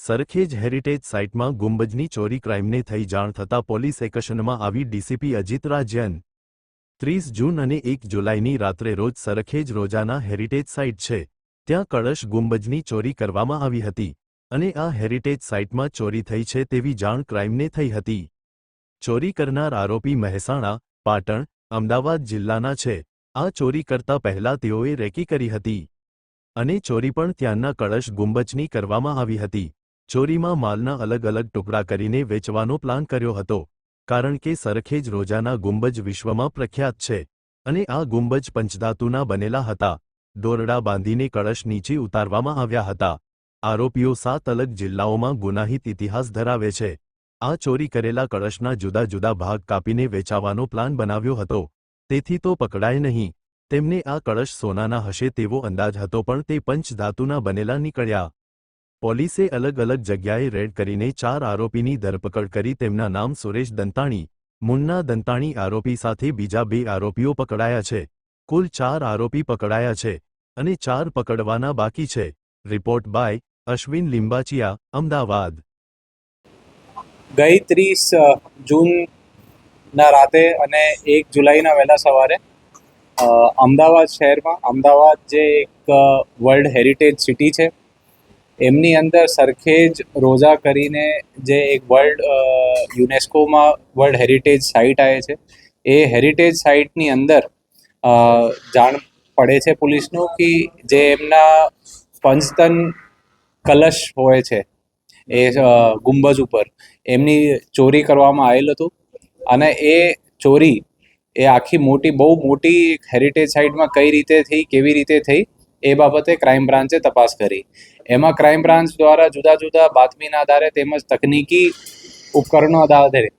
Sarkhej heritage સાઇટમાં ગુંબજની ચોરી ક્રાઇમને થઈ જાણ થતાં પોલીસ એક્શનમાં આવી ડીસીપી અજીત રાજ્યન. ત્રીસ જૂન અને એક જુલાઈની રાત્રે રોજ સરખેજ રોજાના હેરિટેજ સાઇટ છે. ત્યાં કળશ ગુંબજની ચોરી કરવામાં આવી હતી અને આ હેરિટેજ સાઇટમાં ચોરી થઈ છે તેવી જાણ ક્રાઇમને થઈ હતી. ચોરી કરનાર આરોપી મહેસાણા, પાટણ, અમદાવાદ જિલ્લાના છે. આ ચોરી કરતા પહેલા તેઓએ રેકી કરી હતી અને ચોરી પણ ત્યાંના કળશ ગુંબજની કરવામાં આવી હતી. ચોરીમાં માલના અલગ અલગ ટુકડા કરીને વેચવાનો પ્લાન કર્યો હતો, કારણ કે સરખેજ રોજાના ગુંબજ વિશ્વમાં પ્રખ્યાત છે અને આ ગુંબજ પંચધાતુના બનેલા હતા. દોરડા બાંધીને કળશ નીચે ઉતારવામાં આવ્યા હતા. આરોપીઓ સાત અલગ જિલ્લાઓમાં ગુનાહિત ઇતિહાસ ધરાવે છે. આ ચોરી કરેલા કળશના જુદા જુદા ભાગ કાપીને વેચાવાનો પ્લાન બનાવ્યો હતો. તેથી તો પકડાય નહીં. તેમને આ કળશ સોનાના હશે તેવો અંદાજ હતો પણ તે પંચધાતુના બનેલા નીકળ્યા. પોલીસે અલગ અલગ જગ્યાએ રેડ કરીને ચાર આરોપીની ધરપકડ કરી તેમના નામ સુરેશ દંતાણી, મુન્ના દંતાણી આરોપી સાથે બીજા બે આરોપીઓ પકડાયા છે. કુલ ચાર આરોપી પકડાયા છે અને ચાર પકડવાના બાકી છે. Report by Ashwin Limbachiya, Ahmedabad. ગઈ ત્રીસ જૂનના રાતે અને એક જુલાઈના વહેલા સવારે અમદાવાદ શહેરમાં, અમદાવાદ જે એક વર્લ્ડ હેરિટેજ સિટી છે એમની અંદર સરખેજ રોજા કરીને જે એક વર્લ્ડ યુનેસ્કોમાં વર્લ્ડ હેરિટેજ સાઇટ આવે છે, એ હેરિટેજ સાઇટની અંદર જાણ પડે છે પોલીસનું કે જે એમના પંચતન કલશ હોય છે, એ ગુંબજ ઉપર. એમની ચોરી કરવામાં આવેલ હતું અને એ ચોરી એ આખી મોટી, બહુ મોટી હેરિટેજ સાઇટમાં કઈ રીતે થઈ, કેવી રીતે થઈ એ બાબતે ક્રાઇમ બ્રાન્ચે તપાસ કરી. એમાં ક્રાઇમ બ્રાન્ચ દ્વારા જુદા જુદા બાતમીના આધારે તેમજ તકનીકી ઉપકરણો આધારે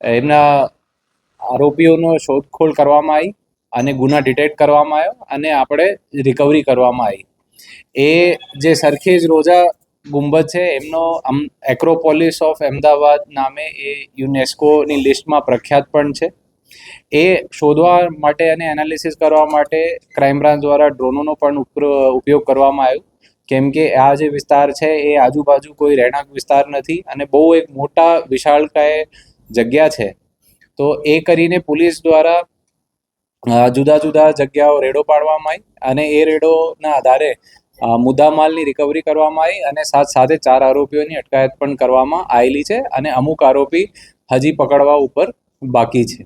એમના આરોપીઓનો શોધખોળ કરવામાં આવી અને ગુના ડિટેક્ટ કરવામાં આવ્યો અને આપણે રિકવરી કરવામાં આવી. એ જે સરખેજ રોજા ગુંબજ છે, એમનો એક્રોપોલિસ ઓફ અમદાવાદ નામે એ યુનેસ્કોની લિસ્ટમાં પ્રખ્યાત પણ છે. એ શોધવા માટે અને એનાલિસિસ કરવા માટે ક્રાઇમ બ્રાન્ચ દ્વારા ડ્રોનોનો પણ ઉપયોગ કરવામાં આવ્યો. કેમ કે આ જે વિસ્તાર છે, એ આજુબાજુ કોઈ રહેણાંક વિસ્તાર નથી અને બહુ એક મોટા વિશાળકાય જગ્યા છે. તો એ કરીને પોલીસ દ્વારા જુદા જુદા જગ્યાઓ રેડો પાડવામાં આવી અને એ રેડોના આધારે મુદ્દામાલની રિકવરી કરવામાં આવી અને સાથ સાથે ચાર આરોપીઓની અટકાયત પણ કરવામાં આવેલી છે અને અમુક આરોપી હજી પકડવા ઉપર બાકી છે.